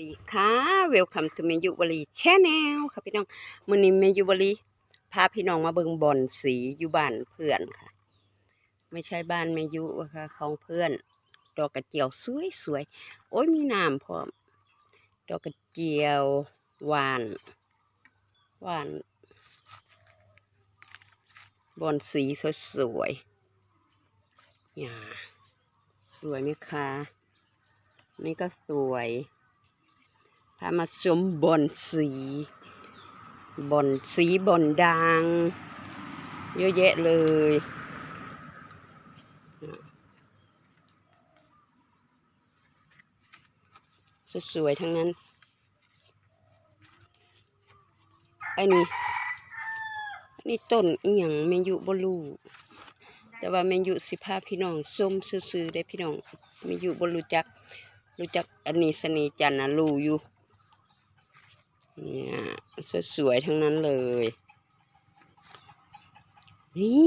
ดีค่ะเวลคัมทูเมยุบรีแชนแนลค่ะพี่น้องมื้อนี้เมยุบรีพาพี่น้องมาเบิงบอนสีอยู่บ้านเพื่อนค่ะ ไม่ใช่บ้านเมยุค่ะของเพื่อน ดอกกระเจียวสวยสวยๆโอ้ยมีน้ำพร้อม ดอกกระเจียวหวานหวาน บอนสีสวยๆอย่าสวยไหมคะนี่ก็สวยามาชมบอนสีบอนสีบอนดังเยอะแยะเลย สวยๆทั้งนั้นอ้นี่อันนี้ต้นเอียงเมนยุบลูแต่ว่าเมนยุสิพาพี่น้องส้มซื่อๆได้พี่น้องเมนยุบลูจักรู้จักอันนี้สนีจันนะรู้อยู่ เนี่ยสวยๆทั้งนั้นเลย นี่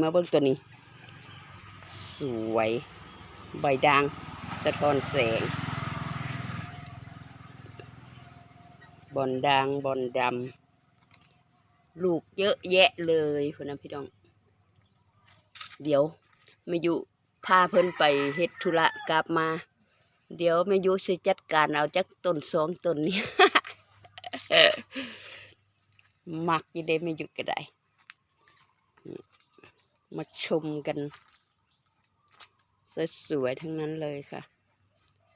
มาเบิ่งตัวนี้ สวย ใบด่างสะท้อนแสง บอนด่างบอนดำ ลูกเยอะแยะเลยพ่อนพี่น้อง เดี๋ยวมาอยู่พาเพิ่นไปเฮ็ดธุระกลับมา เดี๋ยวแม่ยุสิจัดการเอาจักต้นสองต้นนี้ มักอยี่ได้แม่ยุก็ได้ มาชมกัน สวยๆทั้งนั้นเลยค่ะ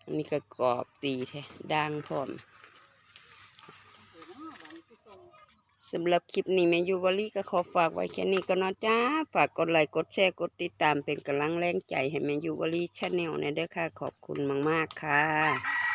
อันนี้ก็กรอบตีแท้ด่างพร้อมสำหรับคลิปนี้แม่ยูวอลี่ก็ขอฝากไว้แค่นี้ก็นาะจ้า ฝากกดไลค์กดแชร์กดติดตามเป็นกำลังแรงใจให้แม่ยูวอลี่ชาแนลในเด้อค่ะ ขอบคุณมาก ๆ ค่ะ